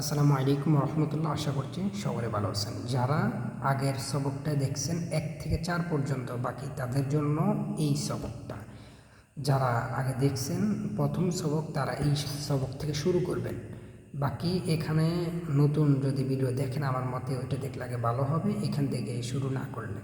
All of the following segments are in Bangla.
আসসালামু আলাইকুম রহমতুল্লাহ, আশা করছি সকলে ভালো আছেন। যারা আগের সবকটা দেখছেন, এক থেকে চার পর্যন্ত বাকি, তাদের জন্য এই সবকটা। যারা আগে দেখছেন, প্রথম সবক, তারা এই সবক থেকে শুরু করবেন। বাকি এখানে নতুন যদি ভিডিও দেখেন, আমার মতে ওইটা দেখলে আগে ভালো হবে, এখান থেকে শুরু না করলে।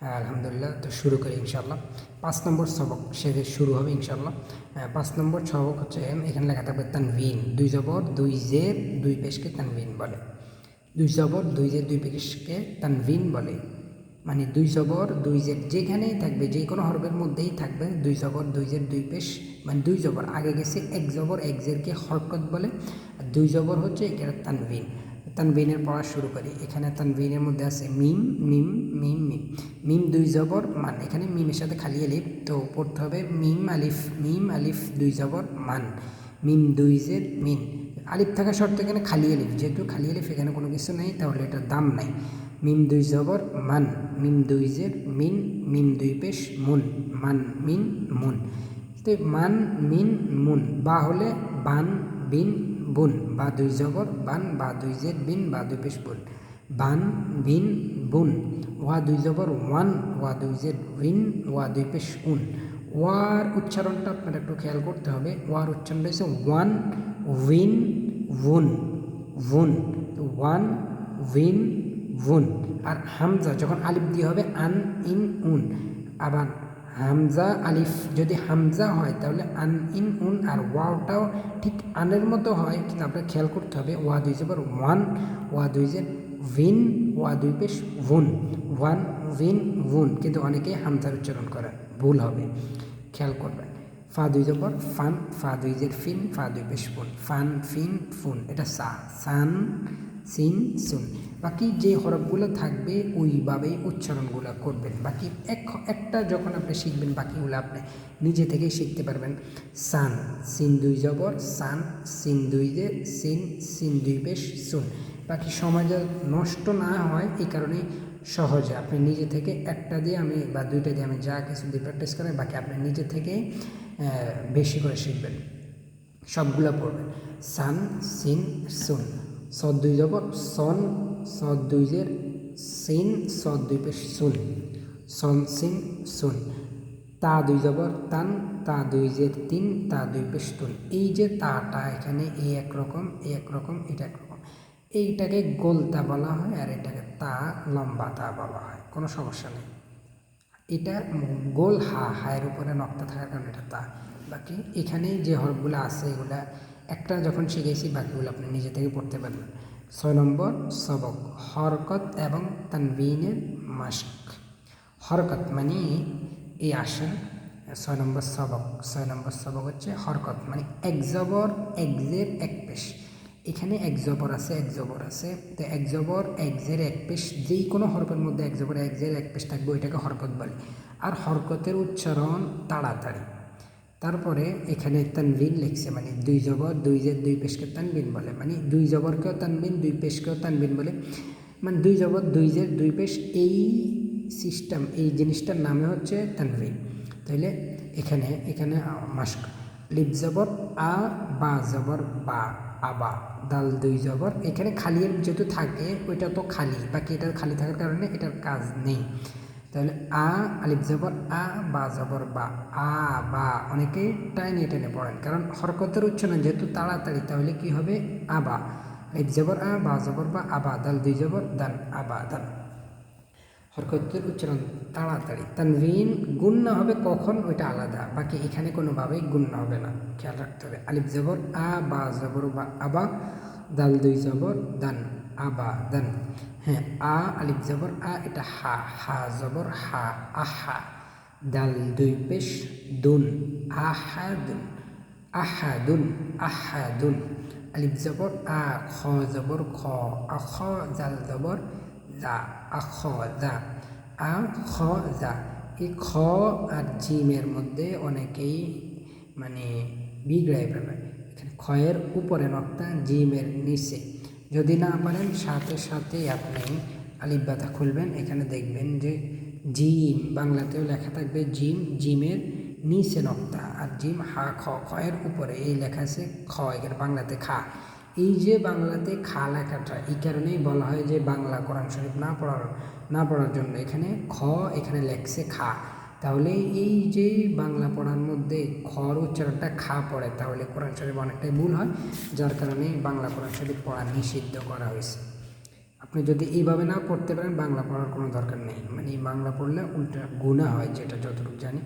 আলহামদুলিল্লাহ তো শুরু করি ইনশাল্লাহ পাঁচ নম্বর সবক সে শুরু হবে ইনশাল্লাহ হ্যাঁ, পাঁচ নম্বর সবক হচ্ছে এখানে লেখা থাকবে তানভিন। দুই জবর দুই জের দুই পেশকে তানভিন বলে। দুই জবর দুই জের দুই পেশকে তানভিন বলে। মানে দুই জবর দুই জের যেখানেই থাকবে যে কোনো হরফের মধ্যেই থাকবে দুই জবর দুই জের দুই পেশ মানে দুই জবর। আগে গেছে এক জবর এক জেরকে হরকত বলে। দুই জবর হচ্ছে এখানে তানভিন। তানবিনের পড়া শুরু করি। এখানে তানবিনের মধ্যে আছে মিম মিম মিম মিম। মিম দুই জবর, মান। এখানে মিমের সাথে খালি আলিফ তো পড়তে হবে মিম আলিফ মিম আলিফ দুই জবর, মান। মিম দুই জের মিন। আলিফ থাকা শর্ত এখানে খালি আলিফ যেহেতু খালি আলিফ এখানে কোনো কিছু নেই, তাহলে এটার দাম নাই। মিম দুই জবর, মান। মিম দুই জের মিন। মিম দুই পেশ, মুন। মান, মিন, মুন। তো মান, মিন, মুন। বা হলে বান, বিন বুন, বা দুই জবর বান, বা দুই জের বিন, বা দুই পেশ বুন। বান, বিন, বুন, ওয়া দুই জবর ওয়ান, ওয়া দুই জের উইন ওয়া দুই পেশ উন। ওয়ার উচ্চারণটা আপনার একটু খেয়াল করতে হবে। ওয়ার উচ্চারণটা হচ্ছে ওয়ান, উইন, উন উন। ওয়ান, উইন, উন। আর হামজা যখন আলিফ দিয়ে হবে, আন, ইন, উন। আবার হামজা আলিফ যদি হামজা হয়, তাহলে আন ইন উন আর ওয়াওটাও ঠিক আনের মতো হয়। কিন্তু আপনার খেয়াল করতে হবে, ওয়া দুই জেবার ওয়ান, ওয়া দুই জের উইন ওয়া দুই পেশ উন ওয়ান উইন উন কিন্তু অনেকেই হামজার উচ্চারণ করে, ভুল হবে। খেয়াল করবেন। ফা দুই জবর ফান, ফা দুই জের ফিন, ফা দুই পেশ ফুন ফান, ফিন, ফুন, এটা সা। সান সিন সুন বাকি যে হরফগুলো থাকবে, ওইভাবেই উচ্চারণগুলো করবেন বাকি এক, একটা যখন আপনি শিখবেন, বাকিগুলো আপনি নিজে থেকেই শিখতে পারবেন। সান, সিন দুই জবর, সান, সিন দুই যে, সিন সিন দুই বেশ সুন বাকি সমাজে নষ্ট না হয়, এই কারণেই সহজে। আপনি নিজে থেকে একটা দিয়ে আমি বা দুইটা দিয়ে আমি যা কিছু দিয়ে প্র্যাকটিস করেন, বাকি আপনি নিজে থেকেই বেশি করে শিখবেন। সবগুলো পড়বেন। সান, সিন সুন সদ দুই জবর সন সদ দুই জের, সিন সদ দুই পেশ, সুন। সন, সিন, সুন। তা দুই জবর তান, তা দুই জের, তিন, তা দুই পেশ এই যে তাটা এখানে এই একরকম এই একরকম এটা একরকম এইটাকে গোলতা বলা হয় আর এটাকে তা, লম্বা তা বলা হয়। কোনো সমস্যা নেই। এটা গোল হা, হায়ের উপরে নক্তা থাকার কারণে এটা তা। বাকি এখানে যে হরফগুলো আছে এগুলা একটা যখন শিখেছি, বাকিগুলো আপনি নিজে থেকে পড়তে পারবেন। ছয় নম্বর, সবক, হরকত এবং তানবিনের মাস্ক হরকত মানে এই আসেন ছয় নম্বর সবক। ছয় নম্বর সবক হচ্ছে হরকত মানে এক জবর, এক এক পেশ। এখানে এক জবর আছে, এক জবর আছে। তো এক জবর, এক এক পেশ, যেই কোনো হরফের মধ্যে এক জবর, এক এক পেশ থাকবে, ওইটাকে হরকত বলে। আর হরকতের উচ্চারণ তাড়াতাড়ি। তারপরে এখানে তানবিন লিখছে মানে দুই জবর দুই জের দুই পেশকে তানবিন বলে। মানে দুই জবরকেও তানবিন দুই পেশকেও তানবিন বলে। মানে দুই জবর দুই জের দুই পেশ, এই সিস্টেম এই জিনিসটার নামে হচ্ছে তানবিন তাইলে এখানে এখানে মাস্ক, লিপ জবর আ, বা জবর বা আবা দাল দুই জবর এখানে খালি যেহেতু থাকে, ওইটা তো খালি, বাকি এটা খালি থাকার কারণে এটার কাজ নেই। তাহলে আ আলিফ জবর আ, বা জবর বা, আ, বা অনেকেই টাইনে টেনে পড়েন। কারণ হরকতের উচ্চারণ যেহেতু তাড়াতাড়ি, তাহলে কি হবে? আবা আলিফ জবর আ, বা জবর বা আবা দাল দুই জবর দান আবা দান হরকতের উচ্চারণ তাড়াতাড়ি। তানভিন গুণ হবে কখন? ওইটা আলাদা। বাকি এখানে কোনোভাবেই গুণ হবে না। খেয়াল রাখতে হবে। আলিফ জবর আ, বা জবর বা আবা দাল দুই জবর, দান। আবা দান হ্যাঁ আ, আলিফ জবর, আ, এটা হা হা জবর, হা, আহা। দাল দুই পেশ, দুন আহা দুন আহা দুন আহা দুন আলিফ জবর, আ, খ জবর, খ, আখ, জাল জবর, জা, আখ, জা। আ, খ, জা। এই খ আর জিমের মধ্যে অনেকেই মানে বিগড়াই ফেলে। এখানে খয়ের উপরে নকটা জিমের নিচে। যদি না পারেন, সাথে সাথে আপনি আলিফ বাতা খুলবেন। এখানে দেখবেন যে জিম, বাংলাতেও লেখা থাকবে জিম, জিমের নিচে নক্তা আর জিম হা, খ খয়ের উপরে এই লেখা আছে খ, এখানে বাংলাতে খা। এই যে বাংলাতে খা লেখাটা, এই কারণেই বলা হয় যে বাংলা কোরআন শরীফ না পড়ার না পড়ার জন্য। এখানে খ, এখানে লেখছে খা। তাহলে এই যে বাংলা পড়ার মধ্যে খর উচ্চারণটা খা পড়ে, তাহলে কোরআন শরীফ অনেকটাই ভুল হয়, যার কারণে বাংলা কোরআন শরীফ পড়া নিষিদ্ধ করা হয়েছে। আপনি যদি এইভাবে না পড়তে পারেন, বাংলা পড়ার কোনো দরকার নেই। মানে বাংলা পড়লে উল্টা গুণা হয়, যেটা যতটুকু জানি।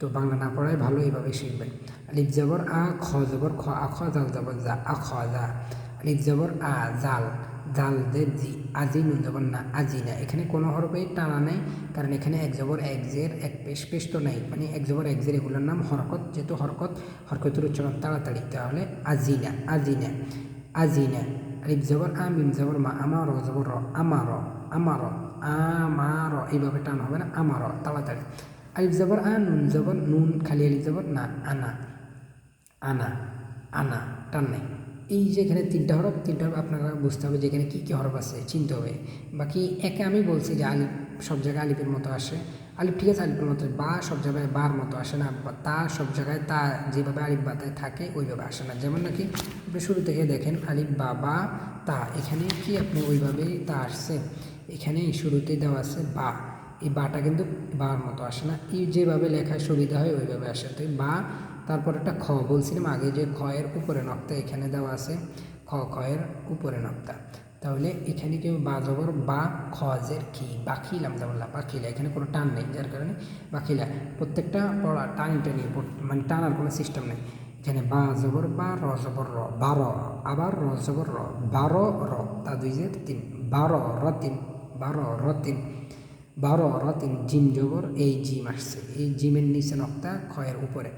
তো বাংলা না পড়াই ভালো এইভাবে শিখবেন। আলিফ জবর আ, খ জবর খ, আ, খ, জাল জবর যা আ, খ যা আলিফ জবর আ, জাল। জাল দে জি আজি নুন জবর না, আজি না এখানে কোনো হরফেই টানা নেই, কারণ এখানে এক জবর, এক জের, এক পেশ পেশ তো নেই। মানে এক জবর, এক জের এগুলোর নাম হরকত। যেহেতু হরকত, হরকতের উচ্চারণ তাড়াতাড়ি, তাহলে আজিনা আজিনা আজিনা আলিফ জবর আ, মিম জবর মা, আমার জবর র, আমার আমার আমার, এইভাবে টান হবে না, আমার, তাড়াতাড়ি। আলিফ জবর আ, নুন জবর, নুন খালি আলিফ জবর, না, আনা আনা আনা, টান নেই। এই যে এখানে তিনটা হরফ তিনটা হরফ আপনারা বুঝতে হবে যে এখানে কী কী হরফ আছে, চিনতে হবে। বাকি একে আমি বলছি যে আলিফ, সব জায়গায় আলিফের মতো আসে। আলিফ ঠিক আছে, আলিফের মতো বা সব জায়গায় বার মতো আসে না, বা তা সব জায়গায় তা যেভাবে আলিফ বাতায় থাকে, ওইভাবে আসে না। যেমন নাকি আপনি শুরু থেকে দেখেন, আলিফ, বা বা, তা, এখানে কি আপনি ওইভাবেই তা আসছে? এখানে শুরুতে দেওয়া আছে বা। এই বাটা কিন্তু বার মতো আসে না। এই যেভাবে লেখায় সুবিধা হয়, ওইভাবে আসে। তো বা তারপর একটা খ বলছিলাম, আগে যে খ এর উপরে নক্তা এখানে দেওয়া আছে, খ খ এর উপরে নক্তা। তাহলে এখানে কেউ বা জবর, বা খজের কি? বাকিলাম জাবল্লা বাকিলা এখানে কোনো টান নেই, যার কারণে বাকিলা প্রত্যেকটা পড়া টানি টানি মানে টানার কোনো সিস্টেম নেই। এখানে বা জবর, বা র জবর, র বারো আবার র জবর, র বারো র তা দুই যে তিন বারো র তিন বারো র তিন বারো র তিন, জিম জবর, এই জিম আসছে। এই জিমের নিচে নক্তা, খয়ের উপরে।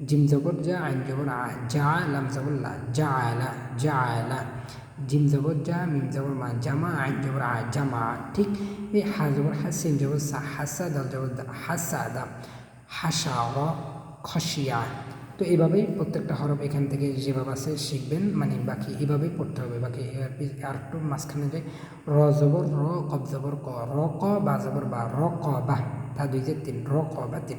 জিম জবর যা আইন জবর আ যা লাম জবর লা যা আলা যা আলা জিম জবর যা মিম জবর মা জামা আইন জবর আ জামা ঠিক এই হা জবর হাসিন জবর সা হাসা দাল জবর হাসা দা হাসা খসিয়া তো এইভাবেই প্রত্যেকটা হরফ এখান থেকে যেভাবে আছে শিখবেন মানে বাকি এভাবেই পড়তে হবে। বাকি আর একটু মাঝখানে যে র জবর, র কব জবর ক, র ক, বা জবর বা র ক, বা। তা দুই যে তিন, র ক, বা তিন।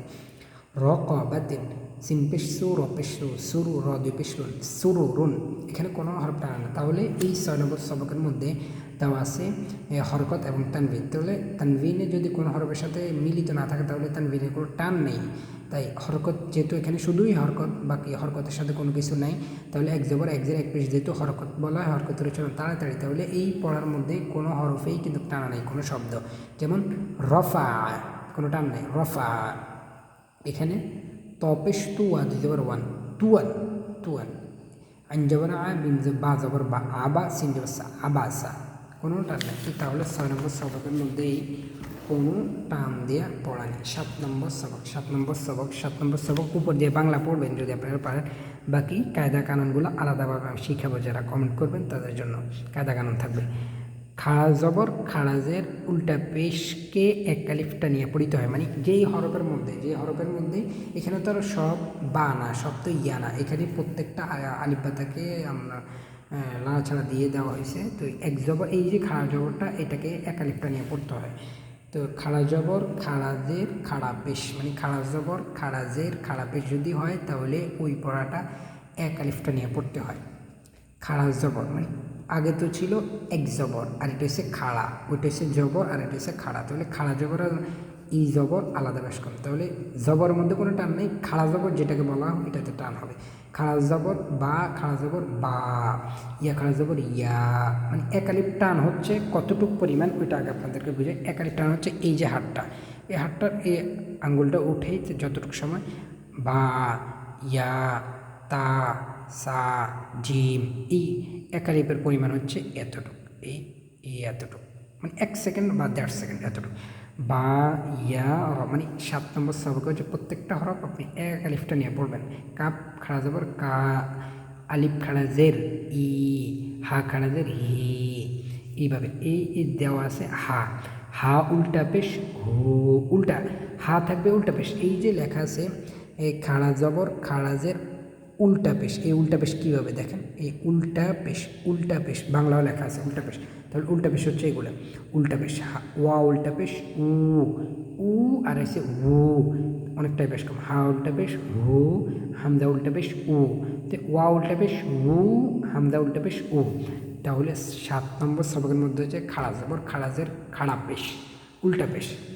র ক, বা তিন। সিন পেশ সু র পেশ সু সুরু র দুই রুন সুরু, রুন। এখানে কোনো হরফ টানা না। তাহলে এই ছয় নম্বর সবকের মধ্যে দেওয়া আছে হরকত এবং তানবিন তাহলে তানবিনে যদি কোনো হরফের সাথে মিলিত না থাকে, তাহলে তানবিনের কোনো টান নেই। তাই হরকত যেহেতু এখানে শুধুই হরকত, বাকি হরকতের সাথে কোনো কিছু নাই, তাহলে এক জবর, এক জের, এক পেশ যেহেতু হরকত বলা হয়, হরকতের উচ্চারণ তাড়াতাড়ি, তাহলে এই পড়ার মধ্যে কোনো হরফেই কিন্তু টানা নেই, কোনো শব্দ। যেমন রফা, কোনো টান নেই, রফা। এখানে তুয়া দুই জবর ওয়ান তুয়ান তুয়ান আইন জবর আ বা জবর বা আবা সিন জবর কোনো টান নেই তাহলে ছয় নম্বর সবকের মধ্যেই কোনো টান দিয়ে পড়া নেই সাত নম্বর সবক সাত নম্বর সবক সাত নম্বর সবক উপর দিয়ে বাংলা পড়বেন যদি আপনারা পারেন বাকি কায়দা কানুনগুলো আলাদাভাবে আমি শিখাবো যারা কমেন্ট করবেন তাদের জন্য কায়দা কানুন থাকবে খাড়া জবর খাড়াজের উল্টা পেশকে এক কালিফটা নিয়ে পড়িতে হয়। মানে যেই হরফের মধ্যে যে হরফের মধ্যে এখানে তো সব বা না, সব তো ইয়া না। এখানে প্রত্যেকটা আ- আলিফবাতাকে আমরা লাড়াছাড়া দিয়ে দেওয়া হয়েছে। তো এক জবর, এই যে খাড়া জবরটা, এটাকে এক আলিফটা নিয়ে পড়তে হয়। তো খাড়া জবর খাড়াজের খাড়া পেশ। মানে খাড়া জবর খাড়াজের খাড়া পেশ যদি হয়, তাহলে ওই পড়াটা এক আলিফটা নিয়ে পড়তে হয়। খাড়া জবর মানে আগে তো ছিল এক জবর, আর এটা হচ্ছে খাড়া। ওইটা হচ্ছে জবর, আর এটা হচ্ছে খাড়া। তাহলে খাড়া জবর আর ই জবর আলাদা বেশ করে। তাহলে জবরের মধ্যে কোনো টান নেই, খাড়া জবর যেটাকে বলা হয় এটাতে টান হবে। খাড়া জবর বা, খাড়া জবর বা, ইয়া, খাড়া জবর ইয়া। মানে একালিপ টান হচ্ছে কতটুক পরিমাণ, ওইটা আগে আপনাদেরকে বুঝে একালিপ টান হচ্ছে এই যে হাতটা। এই হাতটার এই আঙ্গুলটা উঠেই যতটুকু সময় বা, ইয়া, তা সা, জিম এই একালিপের পরিমাণ হচ্ছে এতটুকু। এই এই এতটুকু। মানে এক সেকেন্ড বা দেড় সেকেন্ড এতটুকু। বা, ইয়া, র মানে সাত নম্বর সবক হচ্ছে প্রত্যেকটা হরফ আপনি এক আলিফটা নিয়ে পড়বেন কাপ খাড়া যাবার, কা, আলিফ খাড়া জের, ই, হা খাড়া জের, হি, এইভাবে। এই দেওয়া আছে হা। হা উল্টা পেশ, হু উল্টা। হা থাকবে উল্টা পেশ। এই যে লেখা আছে এই খাড়া জবর খাড়াজের উল্টা পেশ, এই উল্টা পেশ কীভাবে দেখেন? এই উল্টা পেশ উল্টা পেশ, বাংলাও লেখা আছে উল্টা পেশ। তাহলে উল্টা পেশ হচ্ছে এগুলো। উল্টা পেশ, হা- ওয়া উল্টা পেশ, উ উ, আর এসে উ, অনেকটাই বেশ কম। হা উল্টা পেশ, হু হামদা উল্টা পেশ, উ। তো ওয়া উল্টা পেশ, উ হামদা উল্টা পেশ, উ। তাহলে সাত নম্বর সবকের মধ্যে হচ্ছে খাড়া জবর খাড়াজের খাড়া পেশ, উল্টা পেশ।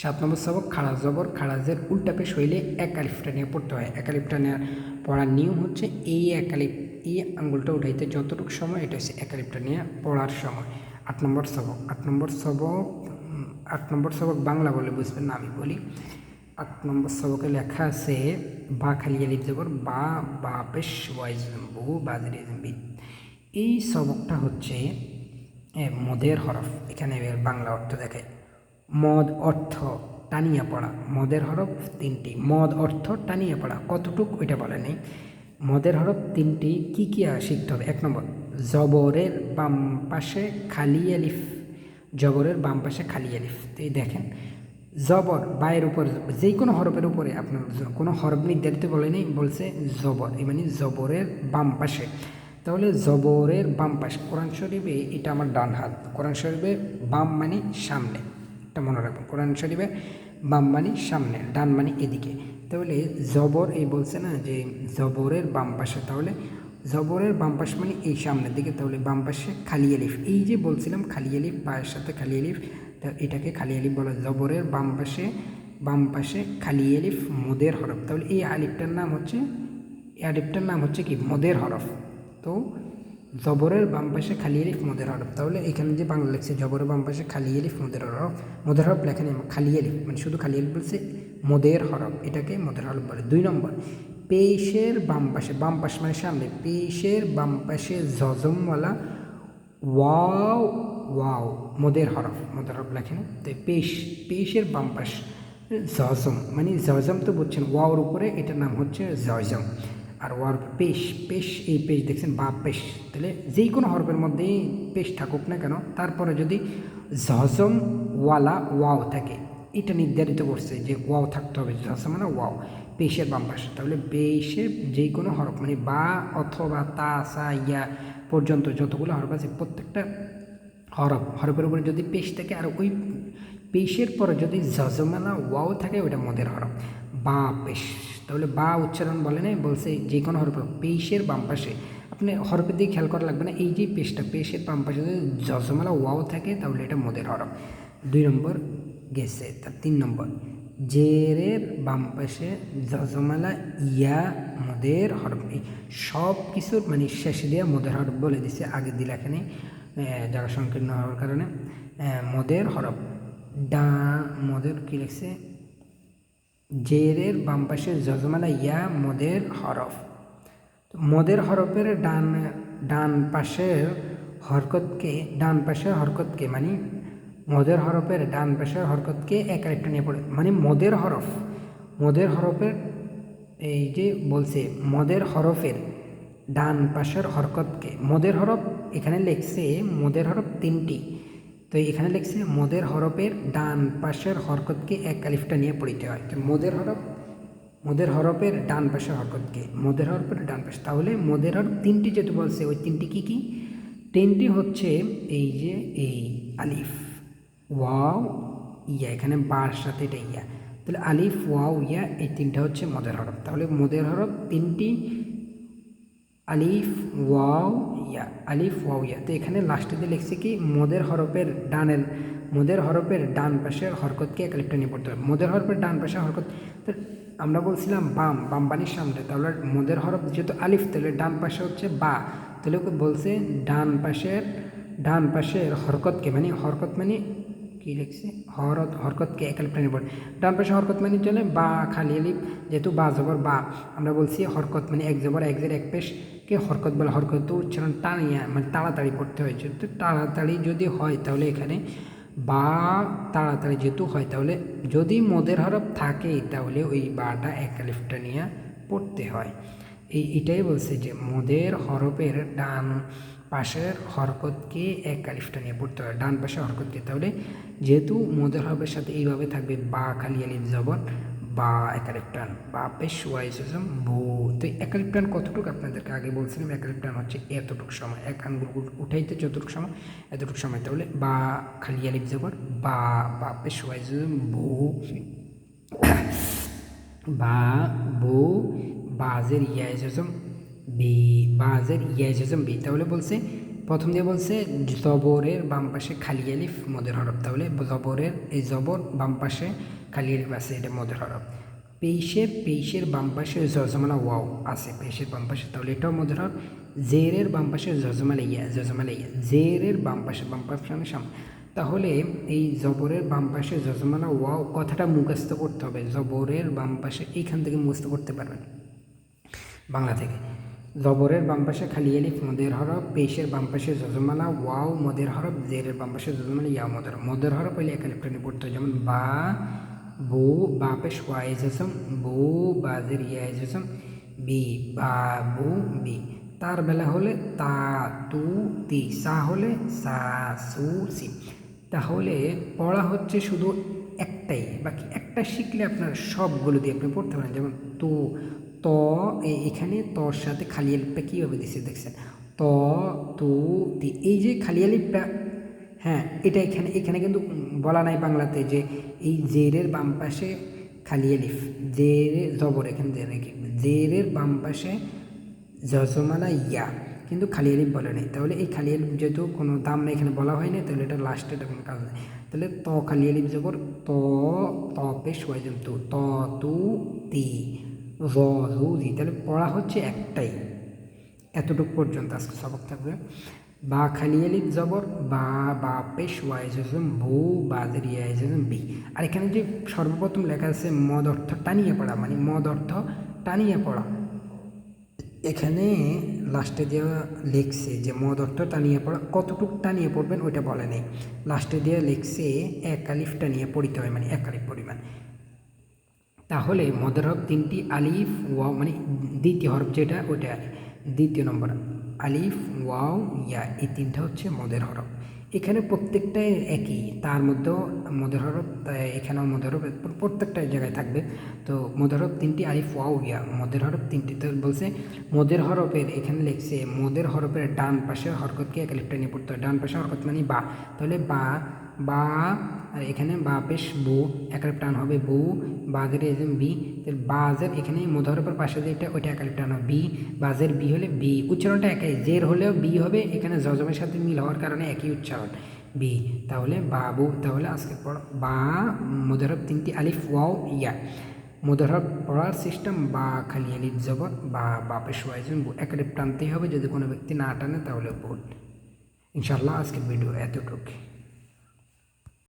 সাত নম্বর সবক, খাড়া জবর খাড়াজের উল্টা পেশ হইলে এক আলিফটা নিয়ে পড়তে হয়। এক আলিফটা নিয়ে পড়ার নিয়ম হচ্ছে এই এক আলিফ এই আঙ্গুলটা উঠাইতে যতটুকু সময়, এটা হচ্ছে এক আলিফটা নিয়ে পড়ার সময়। আট নম্বর সবক, আট নম্বর সবক, আট নম্বর সবক বাংলা বলে বুঝবেন না আমি বলি। আট নম্বর সবকে লেখা আছে, বা খালি আলিফ জবর, বা বা পেশ ওয়াইজ বহু বাজারে এই সবকটা হচ্ছে মদের হরফ। এখানে বাংলা অর্থ দেখে মদ অর্থ টানিয়া পড়া। মদের হরফ তিনটি। মদ অর্থ টানিয়া পড়া। কতটুক ওইটা বলে নেই। মদের হরফ তিনটি। কি কি শিখতে হবে। এক নম্বর, জবরের বাম পাশে খালি আলিফ। জবরের বাম পাশে খালি আলিফ। এই দেখেন, জবর বায়ের উপর যে কোনো হরফের উপরে আপনার কোনো হরফ নির্ধারিত বলে নেই, বলছে জবর। মানে জবরের বাম পাশে। তাহলে জবরের বাম পাশ, কোরআন শরীফে এটা আমার ডান হাত। কোরআন শরীফের বাম মানে সামনে। এটা মনে রাখবেন। কোরআন শরীফের বাম মানে সামনে, ডান মানে এদিকে। তাহলে জবর এই বলছে না যে জবরের বাম পাশে, তাহলে জবরের বাম পাশ মানে এই সামনের দিকে, তাহলে বাম পাশে খালি আলিফ এই যে বলছিলাম খালি আলিফ পায়ের সাথে খালি আলিফ তা এটাকে খালি আলিফ বলা। জবরের বাম পাশে বাম পাশে খালি আলিফ মদের হরফ। তাহলে এই আলিফটার নাম হচ্ছে, এই আলিফটার নাম হচ্ছে কি? মদের হরফ। তো জবরের বাম পাশে খালি এলিফ মোদের হরফ তাহলে এখানে যে বাংলা লিখছে, জবরের বাম পাশে খালি এলিফ মোদের হরফ মোদের হরফ লেখা নেই, খালি এলিফ মানে শুধু খালি এলিফ বলছে মোদের হরফ, এটাকে মোদের হরফ বলে। দুই নম্বর, পেশের বাম পাশে, বাম পাশ মানে সামনে, পেশের বাম পাশে জজমওয়ালা ওয়াও ওয়াও, মোদের হরফ মোদের হরফ লেখেন তো পেশ, পেশের বাম পাশ, জজম মানে জজম তো বলছেন ওয়াওর উপরে এটার নাম হচ্ছে জজম। আর ওয়ার পেশ পেশ, এই পেশ দেখছেন, বা পেশ। তাহলে যেই কোনো হরফের মধ্যেই পেশ থাকুক না কেন, তারপরে যদি জজম ওয়ালা ওয়াও থাকে, এটা নির্ধারিত করছে যে ওয়াও থাকতে হবে জজম মানে ওয়াও, পেশের বাম পাশে। তাহলে পেশের যেই কোনো হরফ মানে বা অথবা তা, সা, ইয়া পর্যন্ত যতগুলো হরফ আছে, প্রত্যেকটা হরফ, হরফের উপরে যদি পেশ থাকে, আর ওই পেশের পরে যদি জজমালা ওয়াও থাকে ওটা মদের হরফ। বা পেশ। তাহলে বা উচ্চারণ বলে নাই, বলছে যে কোনো হরফ পেশের বাম পাশে। আপনি হরফের দিকে খেয়াল করা লাগবে না, এই যে পেশটা, পেশের বাম পাশে যদি জজমালা ওয়াও থাকে, তাহলে এটা মদের হরফ। দুই নম্বর গেছে, তার তিন নম্বর। জেরের বাম পাশে জজমালা ইয়া মদের হরফ এই সব কিছুর মানে শেষে দিয়ে মদের হরফ বলে দিছে, আগে দিলে এখানে জায়গা সংকীর্ণ হওয়ার কারণে মদের হরফ। ডা, মদের কি লিখছে? জেরের বাম পাশে জজমালা ইয়া মদের হরফ। মদের হরফের ডান ডান পাশের হরকতকে, ডান পাশের হরকতকে মানে মদের হরফের ডান পাশের হরকতকে এক আরেকটা নিয়ে পড়ে মানে মদের হরফ। মদের হরফের এই যে বলছে, মদের হরফের ডান পাশের হরকতকে, মদের হরফ এখানে লিখছে মদের হরফ তিনটি। তো এখানে লিখছে, মদের হরফের ডান পাশের হরকতকে এক আলিফটা নিয়ে পড়িতে হয়। তো মদের হরফ, মদের হরফের ডান পাশের হরকতকে, মদের হরফের ডান পাশে। তাহলে মদের হরফ তিনটি যেটা বলছে, ওই তিনটি কি কি? তিনটি হচ্ছে এই যে এই আলিফ, ওয়াও, ইয়া, এখানে বার সাথে এটা ইয়া। তাহলে আলিফ, ওয়াও, ইয়া, এই তিনটা হচ্ছে মদের হরফ। তাহলে মদের হরফ তিনটি আলিফ, ওয়াও, ইয়া, আলিফ, ওয়াও, ইয়া। তো এখানে লাস্টেতে লিখছে কি, মদের হরফের ডানের মদের হরফের ডান পাশের হরকতকে এক আলিফটা নিয়ে পড়তে হবে। মদের হরফের ডান পাশে হরকত, তো আমরা বলছিলাম বাম বাম বানির সামনে। তাহলে মদের হরফ যেহেতু আলিফ, তাহলে ডান পাশে হচ্ছে বা। তাহলে বলছে ডান পাশের ডান পাশের হরকতকে মানে হরকত মানে কি লিখছে? হরত হরকতকে নিয়ে পড়ে ডান পাশে হরকত মানে চলে বা, খালি আলিফ যেহেতু বা জবর বা। আমরা বলছি হরকত মানে এক জবর, এক জের, এক পেশকে হরকত বলে? হরকত উচ্চারণ টানিয়া মানে তাড়াতাড়ি পড়তে হয়েছে তো তাড়াতাড়ি যদি হয় তাহলে এখানে বা, তাড়াতাড়ি যেহেতু হয় তাহলে যদি মদের হরফ থাকে তাহলে ওই বাটা এক আলিফটা নিয়ে পড়তে হয়। এই এটাই বলছে যে মদের হরফের ডান পাশের হরকতকে এক আলিফটা নিয়ে পড়তে হয় ডান পাশে হরকতকে। তাহলে যেহেতু মদের হরফের সাথে এইভাবে থাকবে, বা খালি আলিফ জবর বা একালিফ টান। বা পেশ ওয়াইসম বু। তো একালিফ কতটুকু আপনাদেরকে আগে বলছিলাম? একালিফ টান হচ্ছে এতটুকু সময়। এক আঙ্গুল উঠাইতে যতটুকু সময়, এতটুকু সময়। তাহলে বা খালি আলিফ জবর বা বা পেশ ওয়াইসম বু। বা বু বাজের ইয়াইজম বি, বাজের ইয়াজম বি। তাহলে বলছে, প্রথম দিয়ে বলছে, জবরের বাম পাশে খালি আলিফ, মদের হরফ। তাহলে জবরের এই জবর বাম পাশে খালি আলিফ আছে, এটা মদের হরফ। পেইশের পেইশের বাম পাশে জজমালা ওয়াও আছে, পেইশের বাম পাশে। তাহলে এটাও মদের হরফ। জেরের বাম পাশে জজমালা ইয়া জজমালা ইয়া। জেরের বাম পাশে বাম পাশে মানে সামনে তাহলে এই জবরের বাম পাশে জজমালা ওয়াও কথাটা মুখস্থ করতে হবে। জবরের বাম পাশে এইখান থেকে মুখস্থ করতে পারবেন। বাংলা থেকে। জবরের বাম পাশে খালি আলিফ, মদের হরফ, পেশের বাম পাশে জজমালা ওয়াও, মদের হরফ, জেরের বাম পাশে জজমালা ইয়া মদের মদের হরফ হলে এক আলিফটা পড়তে হয় যেমন বা, বু, বা পেশ, ওয়াই, জসম, বু বাজের ইয়া, জসম, বি, বা, বু, বি। তার বেলা হলে তা, তু, তি, সা হলে সা, সু, সি। তাহলে পড়া হচ্ছে শুধু একটাই, বাকি একটা শিখলে আপনার সবগুলো দিয়ে আপনি পড়তে পারেন, যেমন তু ত এখানে তর সাথে খালি আলিফটা কীভাবে দিচ্ছে দেখছেন? ত, তু, তি, এই যে খালি আলিফটা হ্যাঁ এটা এখানে এখানে কিন্তু বলা নাই বাংলাতে যে এই জেরের বাম পাশে খালি আলিফ, জেরে, জবর, এখানে জের রেখে জেরের বাম পাশে জজমালা ইয়া, কিন্তু খালি আলিফ বলে নেই। তাহলে এই খালি আলিফ যেহেতু কোনো দাম নেই, এখানে বলা হয়নি তাহলে এটা লাস্টে এটা কোনো কাজ নেই। তাহলে ত, খালি আলিফ জবর, ত ত, পেশ তু, ত, তু, তি। র তাহলে পড়া হচ্ছে একটাই। এতটুকু পর্যন্ত আজকে সবক থাকবে। বা খালি আলিফ জবর, বা বা, পেশ ওয়াইজম ভু বাজের ইয়াইজম বি। আর এখানে যে সর্বপ্রথম লেখা আছে মদ অর্থ টানিয়ে পড়া মানে মদ অর্থ টানিয়ে পড়া। এখানে লাস্টে দেওয়া লিখছে যে মদ অর্থ টানিয়ে পড়া, কতটুকু টানিয়ে পড়বেন ওইটা বলে নেই। লাস্টে দেওয়া লিখছে এক আলিফ টানিয়ে পড়িতে হয় মানে এক আলিফ পরিমাণ। তাহলে মদের হরফ তিনটি আলিফ, ওয়াও মানে দ্বিতীয় হরফ যেটা, ওইটা দ্বিতীয় নম্বর। আলিফ, ওয়াও, ইয়া, এই তিনটা হচ্ছে মদের হরফ। এখানে প্রত্যেকটাই একই, তার মধ্যেও মদের হরফ এখানেও মদের হরফ প্রত্যেকটা জায়গায় থাকবে। তো মদের হরফ তিনটি আলিফ, ওয়াও, ইয়া, মদের হরফ তিনটি। তো বলছে, মদের হরফের, এখানে লিখছে, মদের হরফের ডান পাশে হরকতকে এক আলিফটা নিয়ে পড়তে হয়। ডান পাশে হরকত মানে বা। তাহলে বা বা, আর এখানে বা পেশ বু একালিপ টান হবে বু বাজের এজেম বি বাজের এখানে মধুরপর পাশে যেটা ওইটা একালিপ টান হবে বি, বাজের বি হলে বি, উচ্চারণটা একই, জের হলেও বি হবে, এখানে জজমের সাথে মিল হওয়ার কারণে একই উচ্চারণ, বি, তাহলে বাবু, তাহলে আজকে বা, মধুরব তিনটি আলিফ, ওয়াও, ইয়া, মধুরব পড়ার সিস্টেম বা, খালি আলিফ জবর বা বাপেশ ওয়াইজন একালিপ টানতেই হবে, যদি কোনো ব্যক্তি না টানে তাহলে ভুল ইনশাল্লাহ আজকের ভিডিও এতটুকু।